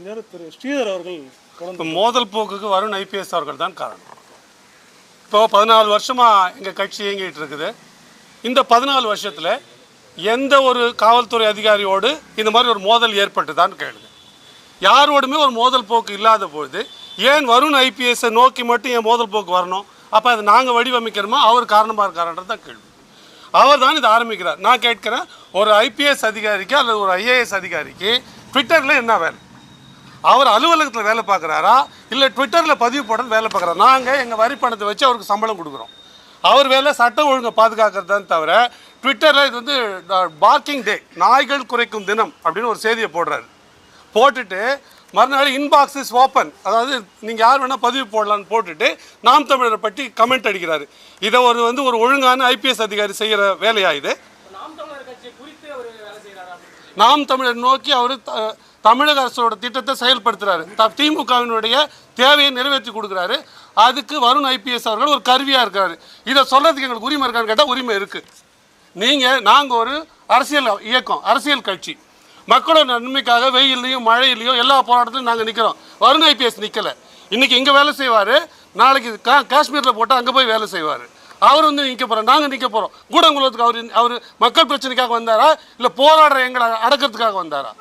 கலைஞர் திரு ஸ்ரீதர் அவர்கள் இப்போ மோதல் போக்குக்கு வருண் ஐபிஎஸ் அவர்கள் தான் காரணம். இப்போ பதினாலு வருஷமாக எங்கள் கட்சி இயங்கிட்டு இருக்குது. இந்த பதினாலு வருஷத்தில் எந்த ஒரு காவல்துறை அதிகாரியோடு இந்த மாதிரி ஒரு மோதல் ஏற்பட்டுதான்னு கேளுங்க. யாரோடுமே ஒரு மோதல் போக்கு இல்லாத பொழுது ஏன் வருண் ஐபிஎஸ்ஸை நோக்கி மட்டும் ஏன் மோதல் போக்கு வரணும்? அப்போ அது நாங்கள் வடிவமைக்கிறோமா அவர் காரணமாக இருக்காருன்றது தான் கேள்வி. அவர் தான் இதை ஆரம்பிக்கிறார். நான் கேட்கிறேன் ஒரு ஐபிஎஸ் அதிகாரிக்கு அல்லது ஒரு ஐஏஎஸ் அதிகாரிக்கு ட்விட்டரில் என்ன வேலை? அவர் அலுவலகத்தில் வேலை பார்க்குறாரா? இல்லை ட்விட்டரில் பதிவு போட வேலை பார்க்குறா? நாங்கள் எங்கள் வரி பணத்தை வச்சு அவருக்கு சம்பளம் கொடுக்குறோம். அவர் வேலை சட்டம் ஒழுங்கை பாதுகாக்கிறதான்னு தவிர ட்விட்டரில் இது வந்து பார்க்கிங் டே நாய்கள் குறைக்கும் தினம் அப்படின்னு ஒரு செய்தியை போடுறாரு. போட்டுட்டு மறுநாள் இன்பாக்ஸ் இஸ் ஓப்பன் அதாவது நீங்கள் யார் வேணால் பதிவு போடலான்னு போட்டுட்டு நாம் தமிழரை பற்றி கமெண்ட் அடிக்கிறாரு. இதை ஒரு வந்து ஒரு ஒழுங்கான ஐபிஎஸ் அதிகாரி செய்கிற வேலையாக இது? நாம் தமிழர் அவர் நோக்கி அவர் தமிழக அரசோட திட்டத்தை செயல்படுத்துறாரு. த- திமுகவினுடைய தேவையை நிறைவேற்றி கொடுக்குறாரு. அதுக்கு வருண் ஐபிஎஸ் அவர்கள் ஒரு கருவியாக இருக்கிறாரு இதை சொல்றதுக்கு எங்களுக்கு உரிமை இருக்கான்னு கேட்டால் உரிமை இருக்கு. நீங்கள் நாங்கள் ஒரு அரசியல் இயக்கம் அரசியல் கட்சி. மக்களோட நன்மைக்காக வெயில்லையும் மழையிலையும் எல்லா போராட்டத்திலும் நாங்கள் நிற்கிறோம் வருண் ஐபிஎஸ் நிற்கலை இன்னைக்கு இங்கே வேலை செய்வார். நாளைக்கு கா காஷ்மீரில் போட்டால் அங்கே போய் வேலை செய்வார். அவர் வந்து நிற்க போகிறோம் நாங்கள் நிற்க போகிறோம் கூடங்குளத்துக்கு அவர் அவர் மக்கள் பிரச்சனைக்காக வந்தாரா? இல்லை போராடுற எங்களை அடக்கிறதுக்காக வந்தாரா?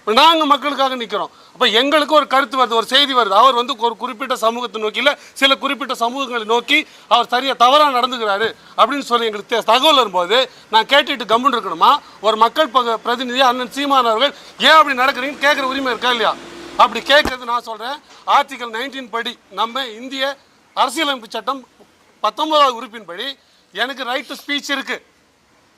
இப்போ நாங்கள் மக்களுக்காக நிற்கிறோம் அப்போ எங்களுக்கு ஒரு கருத்து வருது ஒரு செய்தி வருது. அவர் வந்து ஒரு குறிப்பிட்ட சமூகத்தை நோக்கி இல்லை சில குறிப்பிட்ட சமூகங்களை நோக்கி அவர் சரியாக தவறாக நடந்துக்கிறாரு அப்படின்னு சொல்லி எங்களுக்கு தகவல் வரும்போது நான் கேட்டுட்டு கம்முன்னு இருக்கணுமா? ஒரு மக்கள் ப பிரதிநிதி அண்ணன் சீமான் அவர்கள் ஏன் அப்படி நடக்கிறீங்கன்னு கேட்குற உரிமை இருக்கா இல்லையா? அப்படி கேட்கறது நான் சொல்கிறேன் ஆர்டிகல் நைன்டீன் படி நம்ம இந்திய அரசியலமைப்பு சட்டம் பத்தொன்பதாவது உறுப்பின்படி எனக்கு ரைட் டு ஸ்பீச் இருக்குது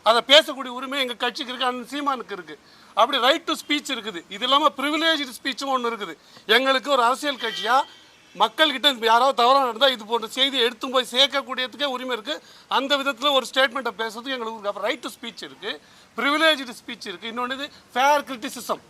அதை பேசக்கூடிய உரிமை எங்கள் கட்சிக்கு இருக்குது அண்ணன் சீமானுக்கு இருக்குது அப்படி ரைட் டு ஸ்பீச் இருக்குது. இது இல்லாமல் ப்ரிவிலேஜ் ஸ்பீச்சும் ஒன்று இருக்குது. எங்களுக்கு ஒரு அரசியல் கட்சியாக மக்கள்கிட்ட யாராவது தவறாக நடந்தால் இது போன்ற செய்தியை எடுத்து போய் சேர்க்கக்கூடியதுக்கே உரிமை இருக்குது அந்த விதத்தில் ஒரு ஸ்டேட்மெண்ட்டை பேசுறதுக்கு எங்களுக்கு அப்போ ரைட் டு ஸ்பீச் இருக்குது ப்ரிவிலேஜ்டு ஸ்பீச் இருக்குது இன்னொன்று இது ஃபேர் கிரிட்டிசிசம்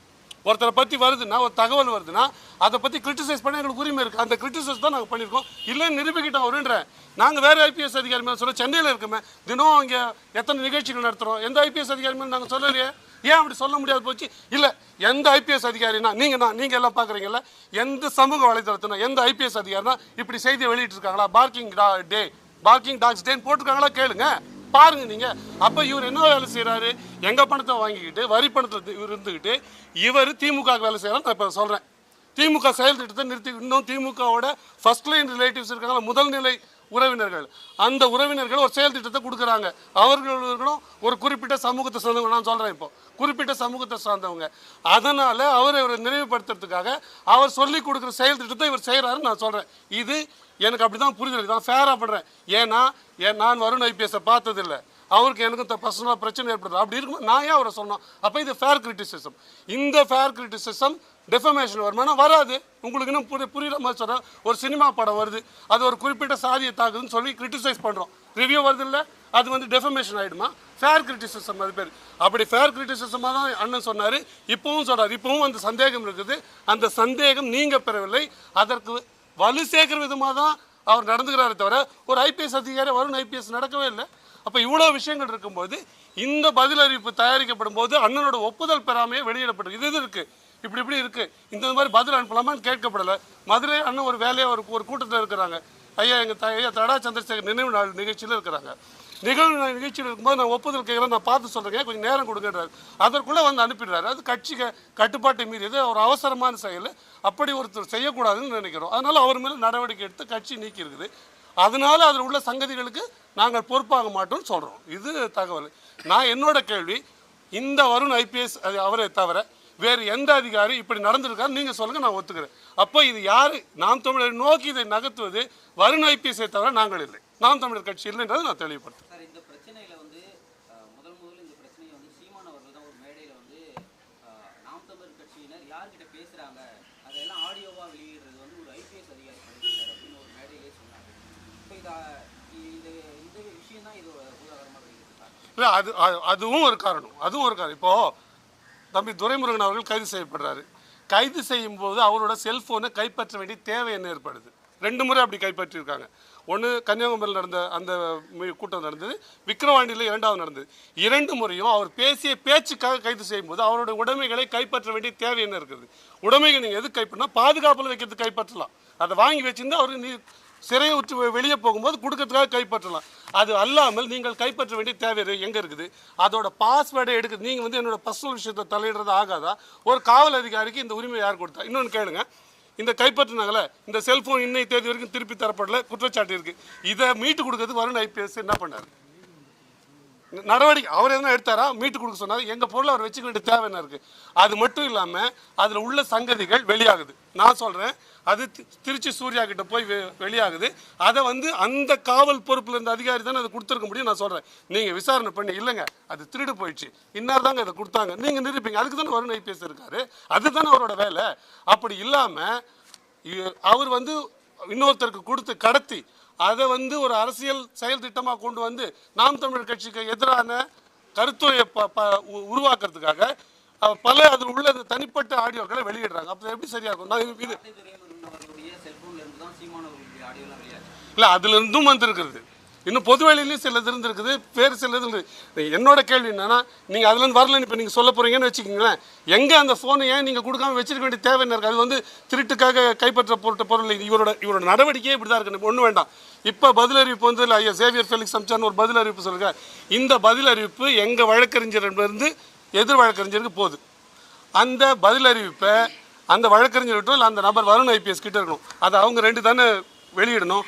ஒருத்தரை பற்றி வருதுன்னா ஒரு தகவல் வருதுன்னா அதை பற்றி கிரிட்டிசைஸ் பண்ண எங்களுக்கு உரிமை இருக்குது அந்த கிரிட்டிசைஸ் தான் நாங்கள் பண்ணியிருக்கோம் இல்லைன்னு நிரூபிக்கிட்டோம் அவருன்றேன் நாங்கள் வேறு ஐபிஎஸ் அதிகாரி மேலே சொல்ல சென்னையில் இருக்குமே தினம் இங்கே எத்தனை நிகழ்ச்சிகள் நடத்துகிறோம் எந்த ஐபிஎஸ் அதிகாரி மேலே நாங்கள் சொல்லலையே? ஏன் அப்படி சொல்ல முடியாது போச்சு? இல்லை எந்த ஐபிஎஸ் அதிகாரினா நீங்கள் தான் நீங்கள் எல்லாம் பார்க்குறீங்கல்ல எந்த சமூக வலைதளத்தினா எந்த ஐபிஎஸ் அதிகாரினா இப்படி செய்தியை வெளியிட்டிருக்காங்களா? பார்க்கிங் டே பார்க்கிங் டாக்ஸ் டேன்னு போட்டிருக்காங்களா? கேளுங்க. பாருங்க நீங்க. அப்ப இவர் என்ன வேலை செய்யறாரு எங்க பணத்தை வாங்கிக்கிட்டு வரி பணத்தை இவர் இருந்துக்கிட்டு இவர் திமுக வேலை செய்யறாரு நான் இப்ப சொல்றேன். திமுக செயல் திட்டத்தை நிறுத்தி இன்னும் திமுகவோட ஃபர்ஸ்ட் லைன் ரிலேட்டிவ்ஸ் இருக்காங்களா முதல் நிலை உறவினர்கள். அந்த உறவினர்கள் ஒரு செயல் திட்டத்தை கொடுக்குறாங்க. அவர்களும் ஒரு குறிப்பிட்ட சமூகத்தை சார்ந்தவங்க நான் சொல்கிறேன் இப்போ. குறிப்பிட்ட சமூகத்தை சார்ந்தவங்க. அதனால் அவரை இவரை நினைவுபடுத்துறதுக்காக அவர் சொல்லி கொடுக்குற செயல் திட்டத்தை இவர் செய்கிறாருன்னு நான் சொல்கிறேன் இது எனக்கு அப்படி தான் புரிஞ்சது நான் ஃபேராக பண்ணுறேன் ஏன்னா ஏன் நான் வருண் ஐபிஎஸை பார்த்ததில்லை. அவருக்கு எனக்கு பர்சனலாக பிரச்சனை ஏற்படுது. அப்படி இருக்கும்போது நான் ஏன் அவரை சொன்னோம்? அப்போ இது ஃபேர் கிரிட்டிசிசம் இந்த ஃபேர் கிரிட்டிசிசம் டெஃபமேஷன் வருமானம் வராது. உங்களுக்கு இன்னும் புரிய புரியுற மாதிரி சொல்கிறேன் ஒரு சினிமா படம் வருது. அது ஒரு குறிப்பிட்ட சாதியை தாக்குதுன்னு சொல்லி கிரிட்டிசைஸ் பண்ணுறோம் ரிவ்யூ வருது இல்லை அது வந்து டெஃபமேஷன் ஆகிடுமா ஃபேர் கிரிட்டிசிசம் அது பேர். அப்படி ஃபேர் கிரிட்டிசிசமாக தான் அண்ணன் சொன்னார். இப்பவும் சொல்கிறார் இப்பவும் அந்த சந்தேகம் இருக்குது. அந்த சந்தேகம் நீங்கள் பெறவில்லை. அதற்கு வலு சேர்க்கிற விதமாக தான் அவர் நடந்துக்கிறாரே தவிர ஒரு ஐபிஎஸ் அதிகாரி வருண் ஐபிஎஸ் நடக்கவே இல்லை. அப்போ இவ்வளோ விஷயங்கள் இருக்கும்போது இந்த பதில் அறிவிப்பு தயாரிக்கப்படும் போது அண்ணனோட ஒப்புதல் பெறாமையே வெளியிடப்பட்டது இது இது இருக்குது இப்படி இப்படி இருக்குது இந்த மாதிரி பதில் அனுப்பலாமான்னு கேட்கப்படலை. மதுரை அண்ணன் ஒரு வேலையாக ஒரு ஒரு கூட்டத்தில் இருக்கிறாங்க. ஐயா எங்கள் த ஐயா தடா சந்திரசேகர் நினைவு நாள் நிகழ்ச்சியில் இருக்கிறாங்க. நிகழ்வு நாள் நிகழ்ச்சியில் இருக்கும்போது நான் ஒப்புதல் கேட்கலாம் நான் பார்த்து சொல்கிறேன் கொஞ்சம் நேரம் கொடுங்கன்றாரு. அதற்குள்ளே வந்து அனுப்பிடுறாரு. அது கட்சி கட்டுப்பாட்டை மீறியது ஒரு அவசரமான செயல். அப்படி ஒருத்தர் செய்யக்கூடாதுன்னு நினைக்கிறோம். அதனால அவர் மேலே நடவடிக்கை எடுத்து கட்சி நீக்கி இருக்குது அதனால அதில் உள்ள சங்கதிகளுக்கு நாங்கள் பொறுப்பாக மாட்டோம்னு சொல்கிறோம் இது தகவல். நான் என்னோட கேள்வி இந்த வருண் ஐபிஎஸ் அவரை தவிர வேறு எந்த அதிகாரி இப்படி நடந்திருக்காரு நீங்கள் சொல்லுங்கள் நான் ஒத்துக்கிறேன். அப்போ இது யார்? நாம் தமிழர் நோக்கி இதை நகர்த்துவது வருண் ஐபிஎஸ்ஸை தவிர நாங்கள் இல்லை. நாம் தமிழர் கட்சி இல்லைன்றதை நான் தெளிவுபடுத்துறேன் சார் இந்த பிரச்சனையில வந்து அஹ், முதல் முதல்ல இந்த பிரச்சனையை வந்து சீமான் அவர்கள் தான் ஒரு மேடையில வந்து அஹ், நாம் தமிழர் கட்சியினர் யார்கிட்ட பேசுறாங்க அதெல்லாம் ஆடியோவா வெளியிடுறது வந்து ஒரு ஐபிஎஸ் அதிகாரி பண்ணிருக்காரு அப்படின்னு ஒரு மேடையிலே சொன்னாங்க இப்போ இத இந்த இந்த விஷயம் தான் இது உதாரணமா வெளியிட்டிருக்காங்க இல்லை அது அது- அதுவும் ஒரு காரணம். அதுவும் ஒரு காரணம். இப்போது தம்பி துரைமுருகன் அவர்கள் கைது செய்யப்படுறாரு. கைது செய்யும் போது அவரோட செல்ஃபோனை கைப்பற்ற வேண்டிய தேவை என்ன ஏற்படுது? ரெண்டு முறை அப்படி கைப்பற்றியிருக்காங்க. ஒன்று கன்னியாகுமரியில் நடந்த அந்த கூட்டம் நடந்தது. விக்ரவாண்டியில் இரண்டாவது நடந்தது. இரண்டு முறையும் அவர் பேசிய பேச்சுக்காக கைது செய்யும்போது அவருடைய உடைமைகளை கைப்பற்ற வேண்டிய தேவை என்ன இருக்குது? உடைமைகள் நீங்கள் எது கைப்பற்றினா பாதுகாப்பில் வைக்கிறது கைப்பற்றலாம். அதை வாங்கி வச்சிருந்தா அவர் நீ சிறையை விட்டு வெளியே போகும்போது கொடுக்கறதுக்காக கைப்பற்றலாம். அது அல்லாமல் நீங்கள் கைப்பற்ற வேண்டிய தேவை எங்கே இருக்குது? அதோட பாஸ்வேர்டை எடுக்குது நீங்கள் வந்து என்னோட பர்சனல் விஷயத்தை தலையிடுறது ஆகாதா? ஒரு காவல் அதிகாரிக்கு இந்த உரிமை யார் கொடுத்தா? இன்னொன்று கேளுங்க. இந்த கைப்பற்றினாங்களே இந்த செல்ஃபோன் இன்னை தேதி வரைக்கும் திருப்பி தரப்படல குற்றச்சாட்டு இருக்குது இதை மீட்டு கொடுக்கறதுக்கு வருண் ஐபிஎஸ் என்ன பண்ணார்? நடவடிக்கை அவர் எதனா எடுத்தாரா? மீட்டு கொடுக்க சொன்னார். எங்கள் பொருளை அவர் வச்சுக்க வேண்டிய தேவை என்ன இருக்குது அது மட்டும் இல்லாமல் அதில் உள்ள சங்கதிகள் வெளியாகுது. நான் சொல்கிறேன் அது தி- திருச்சி சூர்யா கிட்ட போய் வெ- வெளியாகுது. அதை வந்து அந்த காவல் பொறுப்பில் இருந்த அதிகாரி தானே அதை கொடுத்துருக்க முடியும்? நான் சொல்கிறேன் நீங்கள் விசாரணை பண்ணி இல்லைங்க அது திருடு போயிடுச்சு. இன்னார் தாங்க அதை கொடுத்தாங்க. நீங்கள் நிரூபிங்க. அதுக்கு தானே வருண் ஐபிஎஸ் இருக்காரு. அதுதானே அவரோட வேலை. அப்படி இல்லாமல் அவர் வந்து இன்னொருத்தருக்கு கொடுத்து கடத்தி அதை வந்து ஒரு அரசியல் செயல் திட்டமாக கொண்டு வந்து நாம் தமிழர் கட்சிக்கு எதிரான கருத்துரையை உருவாக்குறதுக்காக பல அதில் உள்ள தனிப்பட்ட ஆடியோக்களை வெளியிடுறாங்க. அப்போ எப்படி சரியா இருக்கும்? நான் இது இல்லை அதுல இருந்தும் வந்திருக்கிறது. இன்னும் பொது வேலையிலையும் சிலது இருந்திருக்குது வேறு சிலது இருக்குது என்னோட கேள்வி என்னன்னா நீங்கள் அதுலேருந்து வரலன்னு இப்போ நீங்கள் சொல்ல போகிறீங்கன்னு வச்சுக்கோங்களேன். எங்கே அந்த ஃபோனை ஏன் நீங்கள் கொடுக்காம வச்சிருக்க வேண்டிய தேவை என்ன இருக்குது அது வந்து திருட்டுக்காக கைப்பற்ற பொருட்ட பொருள் இல்லை. இவரோட இவரோட நடவடிக்கையே இப்படி தான் இருக்கு ஒன்றும் வேண்டாம். இப்போ பதில் அறிவிப்பு வந்து இல்லை, ஐயா சேவியர் ஃபெலிக்ஸ் அம்சான் ஒரு பதில் அறிவிப்பு சொல்லுங்க இந்த பதில் அறிவிப்பு எங்கள் வழக்கறிஞரிடமிருந்து எதிர் வழக்கறிஞருக்கு போகுது. அந்த பதில் அறிவிப்பை அந்த வழக்கறிஞர்கிட்ட இல்லை அந்த நபர் வருண் ஐபிஎஸ் கிட்ட இருக்கணும். அதை அவங்க ரெண்டு தானே வெளியிடணும்.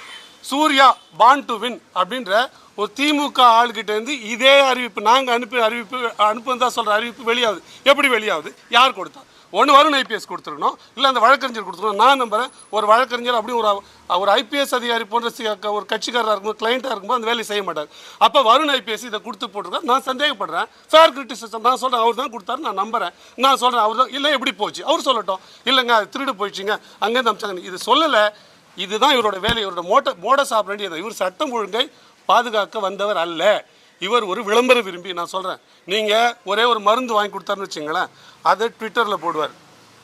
சூர்யா பான் டு வின் அப்படின்ற ஒரு திமுக ஆளுகிட்ட இருந்து இதே அறிவிப்பு நாங்கள் அனுப்பி அறிவிப்பு அனுப்புன்னு தான் சொல்கிற அறிவிப்பு வெளியாகுது. எப்படி வெளியாகுது? யார் கொடுத்தா? ஒன்று வருண் ஐபிஎஸ் கொடுத்துருக்கணும். இல்லை அந்த வழக்கறிஞர் கொடுத்துருக்கணும். நான் நம்புறேன் ஒரு வழக்கறிஞர் அப்படி ஒரு ஒரு ஐபிஎஸ் அதிகாரி போன்ற ஒரு கட்சிக்காரராக இருக்கும்போது கிளைண்ட்டாக இருக்கும்போது அந்த வேலையை செய்ய மாட்டார். அப்போ வருண் ஐபிஎஸ் இதை கொடுத்து போட்டிருக்காரு நான் சந்தேகப்படுறேன். ஃபேர் கிரிட்டிசிசம் நான் சொல்கிறேன் அவர் தான் கொடுத்தாரு நான் நம்புகிறேன் நான் சொல்கிறேன் அவர் தான் இல்லை எப்படி போச்சு? அவர் சொல்லட்டும். இல்லைங்க அது திருடு போயிடுச்சுங்க. அங்கேருந்து அமிச்சாங்க இது சொல்லலை. இதுதான் இவரோட வேலை. இவரோட மோட்ட மோட சாப்பிட வேண்டியது. இவர் சட்டம் ஒழுங்கை பாதுகாக்க வந்தவர் அல்ல. இவர் ஒரு விளம்பர விரும்பி நான் சொல்கிறேன் நீங்கள் ஒரே ஒரு மருந்து வாங்கி கொடுத்தாருன்னு வச்சுங்களேன் அதை ட்விட்டரில் போடுவார்.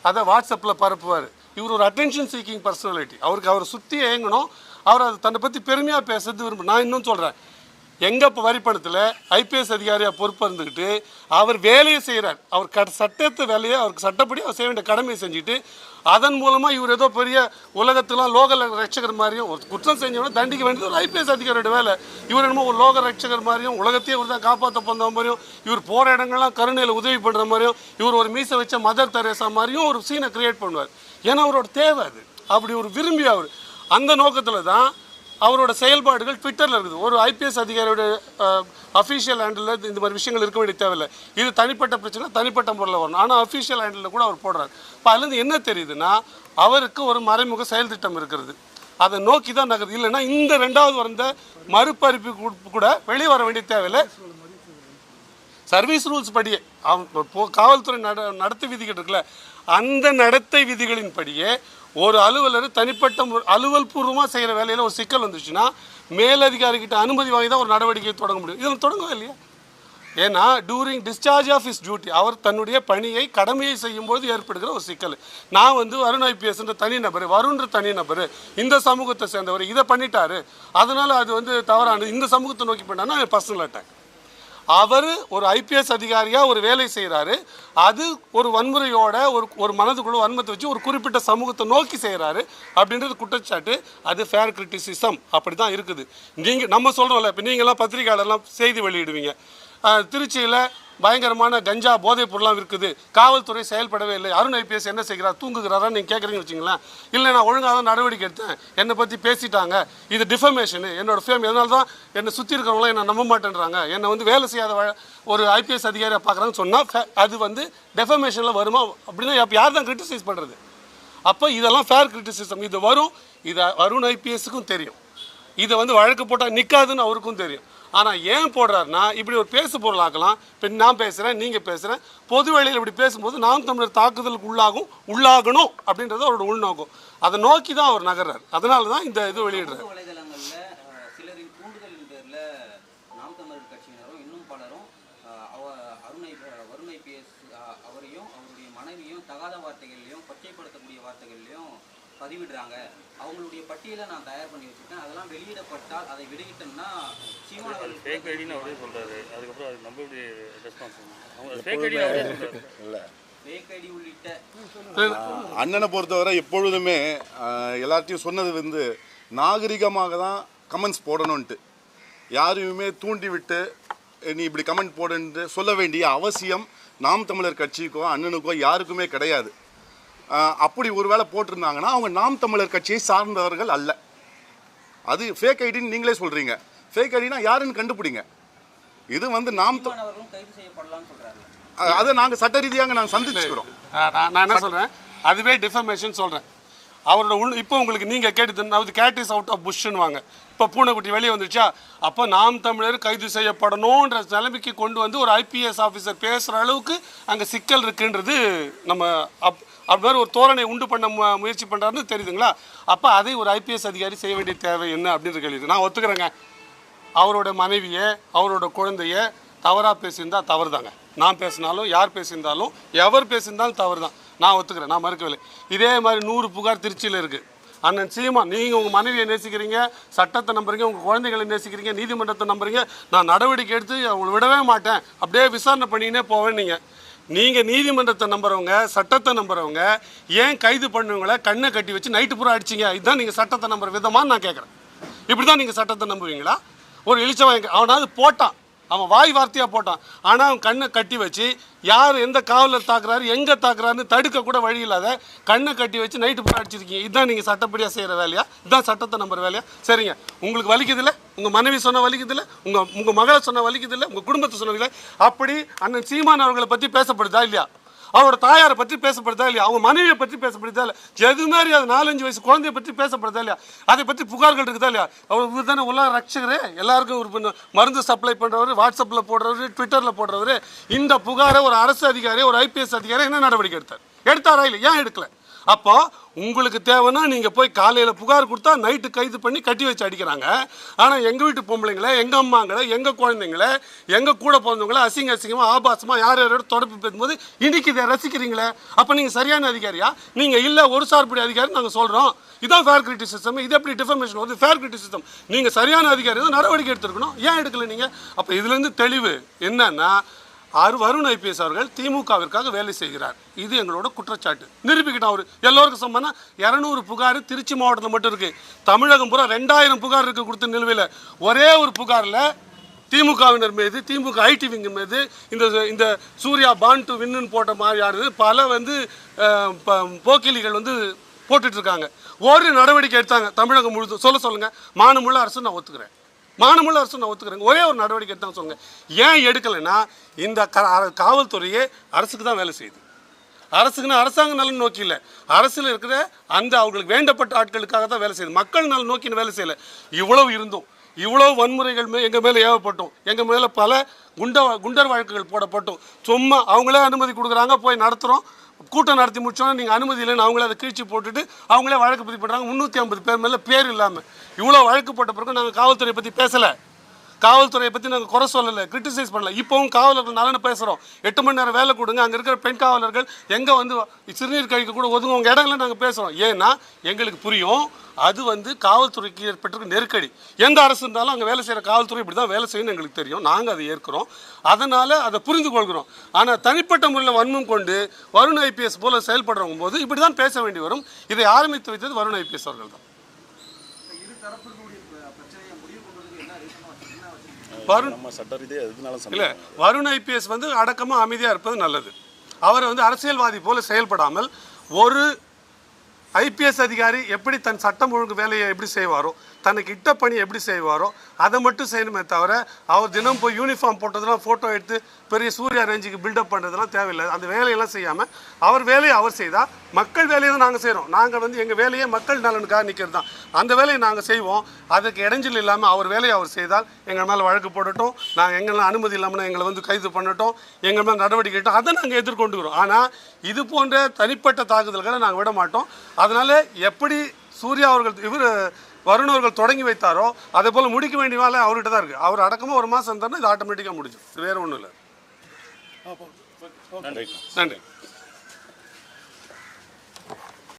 அதை வாட்ஸ்அப்பில் பரப்புவார். இவர் ஒரு அட்டென்ஷன் சீக்கிங் பர்சனாலிட்டி அவருக்கு அவரை சுற்றி ஏங்கணும். அவர் அதை தன்னை பற்றி பெருமையாக பேசுறது விரும்ப நான் இன்னும் சொல்கிறேன் எங்கள் இப்போ வரிப்பணத்தில் ஐபிஎஸ் அதிகாரியாக பொறுப்பு இருந்துக்கிட்டு அவர் வேலையை செய்கிறார் அவர் க சட்டத்து வேலையை அவருக்கு சட்டப்படி அவர் செய்ய வேண்டிய கடமையை செஞ்சுட்டு அதன் மூலமாக இவர் ஏதோ பெரிய உலகத்துலாம் லோக ரட்சகர் மாதிரியும் ஒரு குற்றம் செஞ்சவன தண்டிக்க வேண்டியது ஒரு ஐபிஎஸ் அதிகாரியோட வேலை. இவர் என்னமோ ஒரு லோக ரட்சகர் மாதிரியும் உலகத்தையே இவர் தான் காப்பாற்ற போன மாதிரியும் இவர் போகிற இடங்கள்லாம் கருணையில் உதவி பண்ணுற மாதிரியும் இவர் ஒரு மீசை வச்ச மதர் தெரேசா மாதிரியும் ஒரு சீனை கிரியேட் பண்ணுவார். ஏன்னா அவரோட தேவை அது. அப்படி ஒரு விரும்பி அவர். அந்த நோக்கத்தில் தான் அவரோட செயல்பாடுகள் ட்விட்டரில் இருக்குது. ஒரு ஐபிஎஸ் அதிகாரியோட அஃபீஷியல் ஹேண்டில் இந்த மாதிரி விஷயங்கள் இருக்க வேண்டிய தேவையில்லை. இது தனிப்பட்ட பிரச்சனை தனிப்பட்ட முறையில் வரணும் ஆனால் அஃபீஷியல் ஹேண்டில் கூட அவர் போடுறாரு. இப்போ அதுலேருந்து என்ன தெரியுதுன்னா அவருக்கு ஒரு மறைமுக செயல் திட்டம் இருக்கிறது. அதை நோக்கி தான் நகருது. இல்லைன்னா இந்த ரெண்டாவது வந்த மறுபறிப்பு கூட- வெளியே வர வேண்டிய தேவையில்லை. சர்வீஸ் ரூல்ஸ் படியே அவன் காவல்துறை நட நடத்தை விதிகள் இருக்குல்ல அந்த நடத்தை விதிகளின் படியே ஒரு அலுவலர் தனிப்பட்ட மு- அலுவல் பூர்வமாக செய்கிற வேலையில் ஒரு சிக்கல் வந்துச்சுன்னா மேலதிகாரிகிட்ட அனுமதி வாங்கி தான் ஒரு நடவடிக்கையை தொடங்க முடியும். இதில் தொடங்கவே இல்லையா? ஏன்னா during discharge of his duty அவர் தன்னுடைய பணியை கடமையை செய்யும்போது ஏற்படுகிற ஒரு சிக்கல். நான் வந்து வருண் ஐபிஎஸ்ன்ற தனி நபர் வருண்ன்ற தனி நபர் இந்த சமூகத்தை சேர்ந்தவர் இதை பண்ணிட்டாரு. அதனால் அது வந்து தவறானது. இந்த சமூகத்தை நோக்கி பண்ணான்னா பர்சனல் அட்டாக் அவர் ஒரு ஐபிஎஸ் அதிகாரியாக ஒரு வேலை செய்கிறாரு அது ஒரு வன்முறையோட ஒரு ஒரு மனதுக்குள்ள வன்மத்தை வச்சு ஒரு குறிப்பிட்ட சமூகத்தை நோக்கி செய்கிறாரு அப்படின்றது குற்றச்சாட்டு. அது ஃபேர் கிரிட்டிசிசம் அப்படி தான் இருக்குது நீங்கள் நம்ம சொல்கிறோம்ல இப்போ நீங்களாம் பத்திரிகையாளர்லாம் செய்தி வெளியிடுவீங்க. திருச்சியில் பயங்கரமான கஞ்சா போதைப் பொருளாம் இருக்குது காவல்துறை செயல்படவே இல்லை. அருண் ஐபிஎஸ் என்ன செய்கிறார்? தூங்குகிறாரா நீங்கள் கேட்குறீங்கன்னு வச்சுங்களேன் இல்லை நான் ஒழுங்காக தான் நடவடிக்கை எடுத்தேன். என்னை பற்றி பேசிட்டாங்க. இது டிஃபமேஷனு என்னோடய ஃபேம் எதனால தான் என்னை சுற்றி இருக்கிறவங்களாம் என்னை நம்ப மாட்டேன்றாங்க. என்னை வந்து வேலை செய்யாத ஒரு ஐபிஎஸ் அதிகாரியை பார்க்குறாங்கன்னு சொன்னால் அது வந்து டெஃபமேஷனில் வருமா? அப்படின்னா அப்போ யார் தான் கிரிட்டிசைஸ் பண்ணுறது அப்போ இதெல்லாம் ஃபேர் கிரிட்டிசிசம் இது வரும். இது அருண் ஐபிஎஸ்க்கும் தெரியும். இதை வந்து வழக்கு போட்டால் நிற்காதுன்னு அவருக்கும் தெரியும். ஆனால் ஏன் போடுறாருன்னா இப்படி ஒரு பேசு பொருளாக்கலாம் இப்போ நான் பேசுகிறேன் நீங்கள் பேசுகிறேன் பொது வெளியில் இப்படி பேசும்போது நாம் தமிழர் தாக்குதலுக்கு உள்ளாகும் உள்ளாகணும் அப்படின்றது அவரோட உள்நோக்கம். அதை நோக்கி தான் அவர் நகர்றார். அதனால தான் இந்த இது வெளியிடுறாரு. அவரையும் அவருடைய மனைவியும் தகாத வார்த்தைகள்லையும் கொச்சைப்படுத்தக்கூடிய வார்த்தைகள்லையும் பதிவிடுறாங்க. அவங்களுடைய பட்டியலை நான் தயார் பண்ணி வச்சிருக்கேன் அதெல்லாம் வெளியிடப்பட்டால் அதை வெளியிட்டோம்னா சீமான் அவர்கள் ஃபேக் ஐடின்னு அவரே சொல்றாரு. அதுக்கப்புறம் அது நம்ம எப்படி ரெஸ்பான்ஸ் அவங்க ஃபேக் அவரே இல்லை. ஐடி உள்ளிட்ட அண்ணனை பொறுத்தவரை எப்பொழுதுமே எல்லார்ட்டையும் சொன்னது வந்து நாகரிகமாக தான் கமெண்ட்ஸ் போடணுன்ட்டு யாரையுமே தூண்டி விட்டு "ஏய், நீ இப்படி கமெண்ட் போடுன்னு சொல்ல வேண்டிய அவசியம் நாம் தமிழர் கட்சிக்கோ அண்ணனுக்கோ யாருக்குமே கிடையாது. அப்படி ஒருவேளை போட்டிருந்தாங்கன்னா அவங்க நாம் தமிழர் கட்சியை சார்ந்தவர்கள் அல்ல. அது ஃபேக் ஐடின்னு நீங்களே சொல்கிறீங்க ஃபேக் ஐடினா யாருன்னு கண்டுபிடிங்க. இது வந்து நாம் அதை நாங்கள் சட்ட ரீதியாக நாங்கள் சந்திச்சுக்கிறோம். நான் என்ன சொல்கிறேன் அதுவே டிஃபர்மேஷன் சொல்கிறேன் அவரோட உள் இப்போ உங்களுக்கு நீங்கள் கேட்டு அதாவது கேட் இஸ் அவுட் ஆஃப் புஷ்ன்னு வாங்க இப்போ பூனைக்குட்டி வெளியே வந்துச்சா அப்போ நாம் தமிழர் கைது செய்யப்படணுன்ற நிலைமைக்கு கொண்டு வந்து ஒரு ஐபிஎஸ் ஆஃபீஸர் பேசுகிற அளவுக்கு அங்கே சிக்கல் இருக்குன்றது நம்ம அப் அப்படி மாதிரி ஒரு தோரணை உண்டு பண்ண மு- முயற்சி பண்ணுறாருன்னு தெரியுதுங்களா? அப்போ அதை ஒரு ஐபிஎஸ் அதிகாரி செய்ய வேண்டிய தேவை என்ன அப்படின்ற கேள்வி. நான் ஒத்துக்கிறேங்க. அவரோட மனைவியை அவரோட குழந்தைய தவறாக பேசியிருந்தால் தவறு தாங்க நான் பேசினாலும் யார் பேசியிருந்தாலும் எவர் பேசியிருந்தாலும் தவறு தான் நான் ஒத்துக்கிறேன். நான் மறுக்கவில்லை. இதே மாதிரி நூறு புகார் திருச்சியில் இருக்குது அண்ணன் சீமா நீங்கள் உங்கள் மனைவியை நேசிக்கிறீங்க சட்டத்தை நம்புறீங்க உங்கள் குழந்தைகளை நேசிக்கிறீங்க நீதிமன்றத்தை நம்புறீங்க. நான் நடவடிக்கை எடுத்து அவங்களை விடவே மாட்டேன். அப்படியே விசாரணை பண்ணினே போவேன் நீங்கள் நீங்கள் நீதிமன்றத்தை நம்புறவங்க சட்டத்தை நம்புறவங்க ஏன் கைது பண்ணவங்கள கண்ணை கட்டி வச்சு நைட்டு பூரா அடிச்சிங்க? இதுதான் நீங்கள் சட்டத்தை நம்புற விதமாக நான் கேட்குறேன் இப்படி தான் நீங்கள் சட்டத்தை நம்புவீங்களா? ஒரு இழிச்சவன் அவனாவது போட்டான். அவன் வாய் வார்த்தையாக போட்டான். ஆனால் அவன் கண்ணை கட்டி வச்சு யார் எந்த காவலர் தாக்குறாரு எங்கே தாக்குறாருன்னு தடுக்க கூட வழி இல்லாத கண்ணை கட்டி வச்சு நைட்டு பூரா அடிச்சிருக்கீங்க. இதுதான் நீங்கள் சட்டப்படியாக செய்கிற வேலையா? இதுதான் சட்டத்தை நம்புற வேலையா? சரிங்க. உங்களுக்கு வலிக்குதில்ல? உங்கள் மனைவி சொன்ன வலிக்குதில்ல உங்கள் உங்கள் மகளை சொன்ன வலிக்குதில்ல உங்கள் குடும்பத்தை சொன்னதில்ல அப்படி அண்ணன் சீமான் அவர்களை பற்றி பேசப்படுதா இல்லையா? அவரோட தாயாரை பற்றி பேசப்படுதா இல்லையா? அவங்க மனைவியை பற்றி பேசப்படுதா இல்லை எது மாதிரி அது நாலஞ்சு வயசு குழந்தைய பற்றி பேசப்படுதா இல்லையா? அதை பற்றி புகார்கள் இருக்குதா இல்லையா? அவர் இவர் தானே உலக ரட்சகரே. எல்லாருக்கும் ஒரு மருந்து சப்ளை பண்ணுறவர் வாட்ஸ்அப்பில் போடுறவர் ட்விட்டரில் போடுறவர் இந்த புகாரை ஒரு அரசு அதிகாரி ஒரு ஐபிஎஸ் அதிகாரி என்ன நடவடிக்கை எடுத்தார்? எடுத்தாரா இல்லை ஏன் எடுக்கலை? அப்போ உங்களுக்கு தேவைன்னா நீங்கள் போய் காலையில் புகார் கொடுத்தா நைட்டு கைது பண்ணி கட்டி வச்சு அடிக்கிறாங்க. ஆனால் எங்கள் வீட்டு பொம்பளைங்களை எங்கள் அம்மாங்களை எங்கள் குழந்தைங்கள எங்கள் கூட பிறந்தவங்கள அசிங்க அசிங்கமாக ஆபாசமாக யார் யாரோட தொடர்பு பேசும்போது இன்னைக்கு இதை ரசிக்கிறீங்களே? அப்போ நீங்கள் சரியான அதிகாரியா? நீங்கள் இல்லை ஒரு சார்புடைய அதிகாரி நாங்கள் சொல்கிறோம் இதான் ஃபேர் கிரிட்டிசிசம் இது எப்படி டிஃபர்மேஷன் வருது? ஃபேர் கிரிட்டிசிசம் நீங்கள் சரியான அதிகாரி தான் நடவடிக்கை எடுத்துருக்கணும். ஏன் எடுக்கல நீங்கள் அப்போ இதுலேருந்து தெளிவு என்னன்னா ஆறு வருண் ஐபிஎஸ் அவர்கள் திமுகவிற்காக வேலை செய்கிறார். இது எங்களோட குற்றச்சாட்டு. நிரூபிக்கிட்டோம் அவர். எல்லோருக்கும் சம்பந்தம் இரநூறு புகார் திருச்சி மாவட்டத்தில் மட்டும் இருக்கு. தமிழகம் பூரா ரெண்டாயிரம் புகார் இருக்கு கொடுத்த நிலுவையில். ஒரே ஒரு புகாரில் திமுகவினர் மீது திமுக ஐடி விங் மீது இந்த இந்த சூர்யா பான் டு வின்னு போட்ட மாதிரியானது பல வந்து ப- போக்கிலிகள் வந்து போட்டுட்ருக்காங்க ஒரு நடவடிக்கை எடுத்தாங்க தமிழகம் முழுதும். சொல்ல சொல்லுங்கள் மானமுள்ள அரசு நான் ஒத்துக்கிறேன். மானமுள்ள அரசு நான் ஒத்துக்கிறேன் ஒரே ஒரு நடவடிக்கை தான் சொல்லுங்க ஏன் எடுக்கலைன்னா இந்த க காவல்துறையே அரசுக்கு தான் வேலை செய்யுது. அரசுக்குன்னு அரசாங்க நலன் நோக்கி இல்லை. அரசில் இருக்கிற அந்த அவங்களுக்கு வேண்டப்பட்ட ஆட்களுக்காக தான் வேலை செய்யுது. மக்கள் நலன் நோக்கி வேலை செய்யலை. இவ்வளவு இருந்தும் இவ்வளவு வன்முறைகள் மே எங்கள் மேலே ஏவப்பட்டோம். எங்கள் மேலே பல குண்ட குண்டர் வழக்குகள் போடப்பட்டோம். சும்மா அவங்களே அனுமதி கொடுக்குறாங்க போய் நடத்துகிறோம் கூட்டம் நடத்தி முடிச்சோன்னா நீங்கள் அனுமதி இல்லைன்னு அவங்களே அதை கிழிச்சு போட்டுட்டு அவங்களே வழக்கு பதிவு பண்ணுறாங்க முந்நூற்றி ஐம்பது பேர் மேலே பேர் இல்லாமல் இவ்வளோ வழக்கு போட்ட பிறகு நாங்கள் காவல்துறையை பற்றி பேசலை. காவல்துறையை பற்றி நாங்கள் குறை சொல்லலை கிரிட்டிசைஸ் பண்ணல. இப்போவும் காவலர்கள் நலனை பேசுகிறோம் எட்டு மணி நேரம் வேலை கொடுங்க அங்கே இருக்கிற பெண் காவலர்கள் எங்கே வந்து சிறுநீர் கழிக்க கூட ஒதுங்குவோங்க இடங்கள நாங்கள் பேசுகிறோம் ஏன்னா எங்களுக்கு புரியும் அது வந்து காவல்துறைக்கு ஏற்பட்டிருக்க நெருக்கடி. எந்த அரசு இருந்தாலும் அங்கே வேலை செய்கிற காவல்துறை இப்படி தான் வேலை செய்யணும்னு எங்களுக்கு தெரியும். நாங்கள் அதை ஏற்கிறோம். அதனால் அதை புரிந்து கொள்கிறோம். ஆனால் தனிப்பட்ட முறையில் வன்மம் கொண்டு வருண் ஐபிஎஸ் போல செயல்படுறவங்க போது இப்படி தான் பேச வேண்டி வரும். இதை ஆரம்பித்து வைத்தது வருண் ஐபிஎஸ் அவர்கள் தான் வருண் நம்ம சட்ட ரீதியாக எதுனாலும் இல்லை வருண் ஐபிஎஸ் வந்து அடக்கமாக அமைதியாக இருப்பது நல்லது. அவர் வந்து அரசியல்வாதி போல செயல்படாமல் ஒரு ஐபிஎஸ் அதிகாரி எப்படி தன் சட்டம் ஒழுங்கு வேலையை எப்படி செய்வாரோ தனக்கு இட்ட பணி எப்படி செய்வாரோ அதை மட்டும் செய்யணுமே தவிர அவர் தினம் போய் யூனிஃபார்ம் போட்டதெல்லாம் ஃபோட்டோ எடுத்து பெரிய சூர்யா ரேஞ்சுக்கு பில்டப் பண்ணுறதெல்லாம் தேவையில்லை. அந்த வேலையெல்லாம் செய்யாமல் அவர் வேலையை அவர் செய்தால் மக்கள் வேலையை தான் நாங்கள் செய்கிறோம் நாங்கள் வந்து எங்கள் வேலையை மக்கள் நலனுக்காக நிற்கிறது தான் அந்த வேலையை நாங்கள் செய்வோம். அதுக்கு இடைஞ்சல் இல்லாமல் அவர் வேலையை அவர் செய்தால் எங்கள் மேலே வழக்கு போடட்டும். நாங்கள் எங்கெல்லாம் அனுமதி இல்லாமல் எங்களை வந்து கைது பண்ணட்டும். எங்கள் மேலே நடவடிக்கை எடுத்தோம் அதை நாங்கள் எதிர்கொண்டுக்கிறோம். ஆனால் இது போன்ற தனிப்பட்ட தாக்குதல்களை நாங்கள் விட மாட்டோம். அதனால் எப்படி சூர்யா அவர்கள் இவர் வருண் அவர்கள் தொடங்கி வைத்தாரோ அதே போல் முடிக்க வேண்டிய வேலை அவர்கிட்ட தான் இருக்குது அவர் அடக்கமாக ஒரு மாதம் இருந்தாருன்னா இது ஆட்டோமேட்டிக்காக முடிஞ்சும் இது வேறு ஒன்றும் இல்லை. நன்றி. நன்றி.